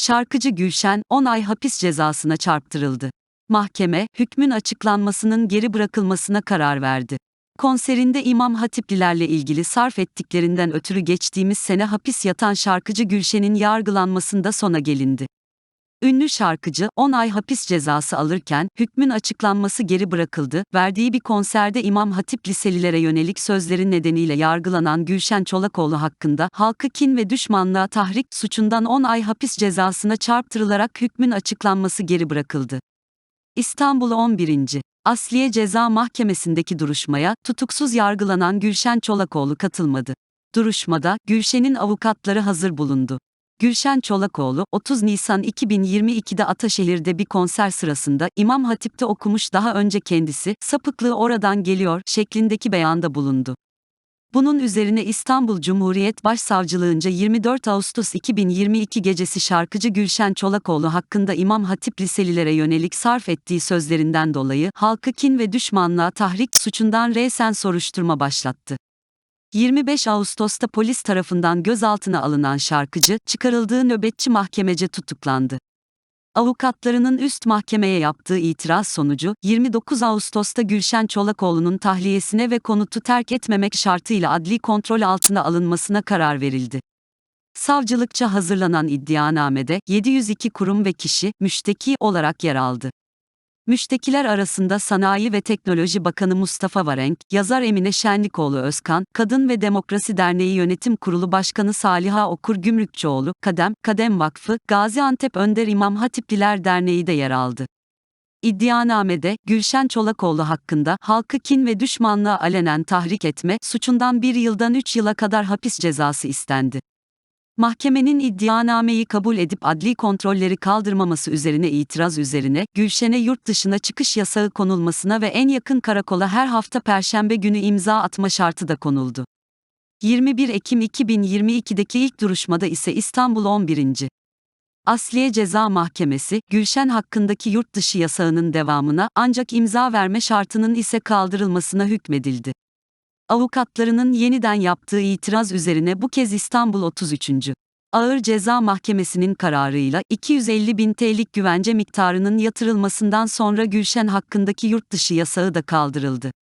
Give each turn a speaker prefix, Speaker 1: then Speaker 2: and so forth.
Speaker 1: Şarkıcı Gülşen 10 ay hapis cezasına çarptırıldı. Mahkeme, hükmün açıklanmasının geri bırakılmasına karar verdi. Konserinde İmam Hatiplilerle ilgili sarf ettiklerinden ötürü geçtiğimiz sene hapis yatan şarkıcı Gülşen'in yargılanmasında sona gelindi. Ünlü şarkıcı 10 ay hapis cezası alırken hükmün açıklanması geri bırakıldı. Verdiği bir konserde İmam Hatip liselilere yönelik sözleri nedeniyle yargılanan Gülşen Çolakoğlu hakkında halkı kin ve düşmanlığa tahrik suçundan 10 ay hapis cezasına çarptırılarak hükmün açıklanması geri bırakıldı. İstanbul 11. Asliye Ceza Mahkemesi'ndeki duruşmaya tutuksuz yargılanan Gülşen Çolakoğlu katılmadı. Duruşmada Gülşen'in avukatları hazır bulundu. Gülşen Çolakoğlu, 30 Nisan 2022'de Ataşehir'de bir konser sırasında İmam Hatip'te okumuş daha önce kendisi, sapıklığı oradan geliyor şeklindeki beyanda bulundu. Bunun üzerine İstanbul Cumhuriyet Başsavcılığınca 24 Ağustos 2022 gecesi şarkıcı Gülşen Çolakoğlu hakkında İmam Hatip liselilere yönelik sarf ettiği sözlerinden dolayı halkı kin ve düşmanlığa tahrik suçundan resen soruşturma başlattı. 25 Ağustos'ta polis tarafından gözaltına alınan şarkıcı, çıkarıldığı nöbetçi mahkemece tutuklandı. Avukatlarının üst mahkemeye yaptığı itiraz sonucu, 29 Ağustos'ta Gülşen Çolakoğlu'nun tahliyesine ve konutu terk etmemek şartıyla adli kontrol altına alınmasına karar verildi. Savcılıkça hazırlanan iddianamede 702 kurum ve kişi müşteki olarak yer aldı. Müştekiler arasında Sanayi ve Teknoloji Bakanı Mustafa Varenk, yazar Emine Şenlikoğlu Özkan, Kadın ve Demokrasi Derneği Yönetim Kurulu Başkanı Saliha Okur Gümrükçoğlu, Kadem, Kadem Vakfı, Gaziantep Önder İmam Hatipliler Derneği de yer aldı. İddianamede, Gülşen Çolakoğlu hakkında halkı kin ve düşmanlığa alenen tahrik etme suçundan bir yıldan üç yıla kadar hapis cezası istendi. Mahkemenin iddianameyi kabul edip adli kontrolleri kaldırmaması üzerine itiraz üzerine, Gülşen'e yurt dışına çıkış yasağı konulmasına ve en yakın karakola her hafta perşembe günü imza atma şartı da konuldu. 21 Ekim 2022'deki ilk duruşmada ise İstanbul 11. Asliye Ceza Mahkemesi, Gülşen hakkındaki yurt dışı yasağının devamına ancak imza verme şartının ise kaldırılmasına hükmedildi. Avukatlarının yeniden yaptığı itiraz üzerine bu kez İstanbul 33. Ağır Ceza Mahkemesi'nin kararıyla 250 bin TL'lik güvence miktarının yatırılmasından sonra Gülşen hakkındaki yurt dışı yasağı da kaldırıldı.